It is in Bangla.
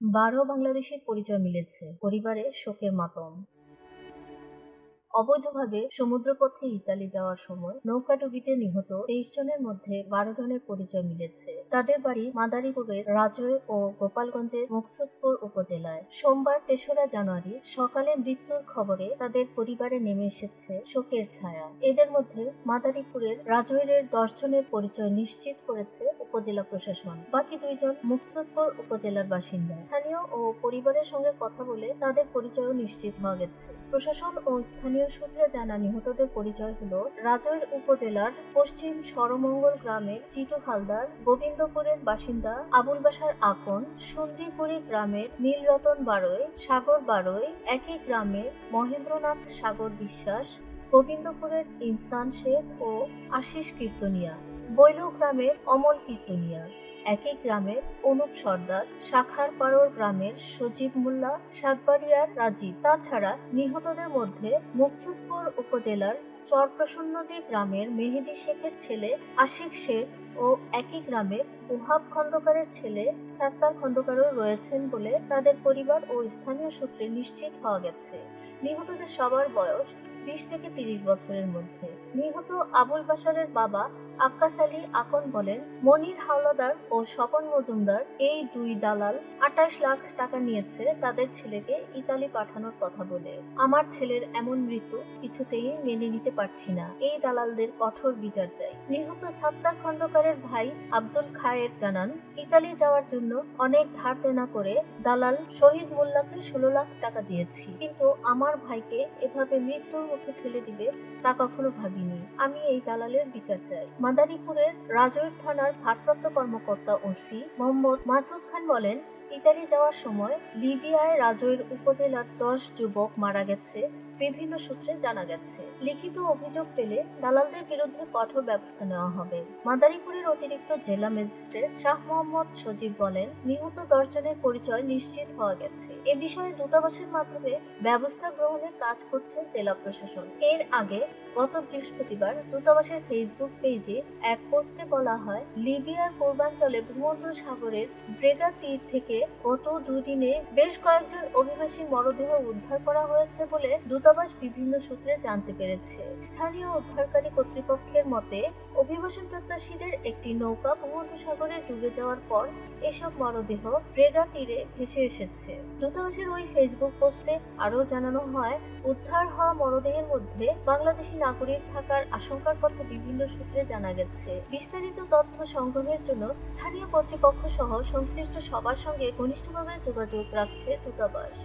বারো বাংলাদেশের পরিচয় মিলেছে পরিবারে শোকের মাতম। অবৈধভাবে সমুদ্রপথে ইতালি যাওয়ার সময় নৌকাডুবিতে নিহত তেইশ জনের মধ্যে বারো জনের পরিচয় মিলেছে। তাদের বাড়ি মাদারীপুরের রাজয় ও গোপালগঞ্জের মুকসুদপুর উপজেলায়। সোমবার তেসরা জানুয়ারি সকালে মৃত্যুর খবরে তাদের পরিবারে নেমে এসেছে শোকের ছায়া। এদের মধ্যে মাদারীপুরের রাজৈরের দশ জনের পরিচয় নিশ্চিত করেছে উপজেলা প্রশাসন। বাকি দুইজন মুকসুদপুর উপজেলার বাসিন্দা। স্থানীয় ও পরিবারের সঙ্গে কথা বলে তাদের পরিচয়ও নিশ্চিত হওয়া গেছে। প্রশাসন ও স্থানীয় সূত্রে জানা, নিহতদের পরিচয় হল রাজৈর উপজেলার পশ্চিম সরমঙ্গল গ্রামের টিটু হালদার, গোবিন্দপুরের বাসিন্দা আবুল বাসার আকন, সন্দিপুরি গ্রামের নীলরতন বারোয় সাগর বারোয় একই গ্রামের মহেন্দ্রনাথ সাগর বিশ্বাস, গোবিন্দপুরের ইনসান শেখ ও আশিস কীর্তনিয়া, বৈল গ্রামের অমল কীর্তনিয়া। একই গ্রামের অনুপ সর্দার শাখারপাড়র গ্রামের সজীব মোল্লা, সাতবাড়িয়ার রাজীব। তাছাড়া নিহতদের মধ্যে মুকসুদপুর উপজেলার চরপ্রসন্নদী গ্রামের মেহেদি শেখের ছেলে আশিক শেখ ও একই গ্রামের ওহাব খন্দকারের ছেলে সাত্তার খন্দকারও রয়েছেন বলে তাদের পরিবার ও স্থানীয় সূত্রে নিশ্চিত হওয়া গেছে। নিহতদের সবার বয়স বিশ থেকে তিরিশ বছরের মধ্যে। নিহত আবুল বাসারের বাবা আক্কাস আলী আকন বলেন, মনির হাওলাদার ও স্বপন মজুমদার এই দুই দালাল আঠাশ লাখ টাকা নিয়েছে তাদের ছেলেকে ইতালি পাঠানোর কথা বলে। আমার ছেলের এমন মৃত্যু কিছুতেই মেনে নিতে পারছি না। এই দালালদের কঠোর বিচার চাই। নিহত সাত্তার খন্দকারের ভাই আব্দুল খায়ের জানান, ইতালি যাওয়ার জন্য অনেক ধার দেনা করে দালাল শহীদ মোল্লাকে ষোলো লাখ টাকা দিয়েছি। কিন্তু আমার ভাইকে এভাবে মৃত্যুর মুখে ঠেলে দিবে তা কখনো ভাবিনি। আমি এই দালালের বিচার চাই। মাদারীপুরের রাজৈর থানার ভারপ্রাপ্ত কর্মকর্তা ওসি মোহাম্মদ মাসুদ খান বলেন ইতালি যাওয়ার সময় লিবিয়ায় রাজৈর উপজেলার দশ যুবক মারা গেছে, বিভিন্ন সূত্রে জানা গেছে। লিখিত অভিযোগ পেলে দালালদের বিরুদ্ধে কঠোর ব্যবস্থা নেওয়া হবে। মাদারীপুরের অতিরিক্ত জেলা ম্যাজিস্ট্রেট শাহ মোহাম্মদ সজীব বলেন, নিহত দশজনের পরিচয় নিশ্চিত হওয়া গেছে। এ বিষয়ে দূতাবাসের মাধ্যমে ব্যবস্থা গ্রহণের কাজ করছে জেলা প্রশাসন। এর আগে গত বৃহস্পতিবার দূতাবাসের ফেসবুক পেজে এক পোস্টে বলা হয়, লিবিয়ার পূর্বাঞ্চলে ভূমধ্য সাগরের ব্রেগা তীর থেকে গত দুদিনে বেশ কয়েকজন অভিবাসী মরদেহ উদ্ধার করা হয়েছে বলে দূতাবাস বিভিন্ন সূত্রে জানতে পেরেছে। স্থানীয় উদ্ধারকারী কর্তৃপক্ষের মতে, অভিবাসন প্রত্যাশীদের একটি নৌকা ভূমধ্যসাগরে ডুবে যাওয়ার পর এসব মরদেহ ব্রেগা তীরে ভেসে এসেছে। দূতাবাসের ওই ফেসবুক পোস্টে আরও জানানো হয়, উদ্ধার হওয়া মরদেহের মধ্যে বাংলাদেশি নাগরিক থাকার আশঙ্কার কথা বিভিন্ন সূত্রে জানা গেছে। বিস্তারিত তথ্য সংগ্রহের জন্য স্থানীয় কর্তৃপক্ষ সহ সংশ্লিষ্ট সবার সঙ্গে ঘনিষ্ঠভাবে যোগাযোগ রাখছে দূতাবাস।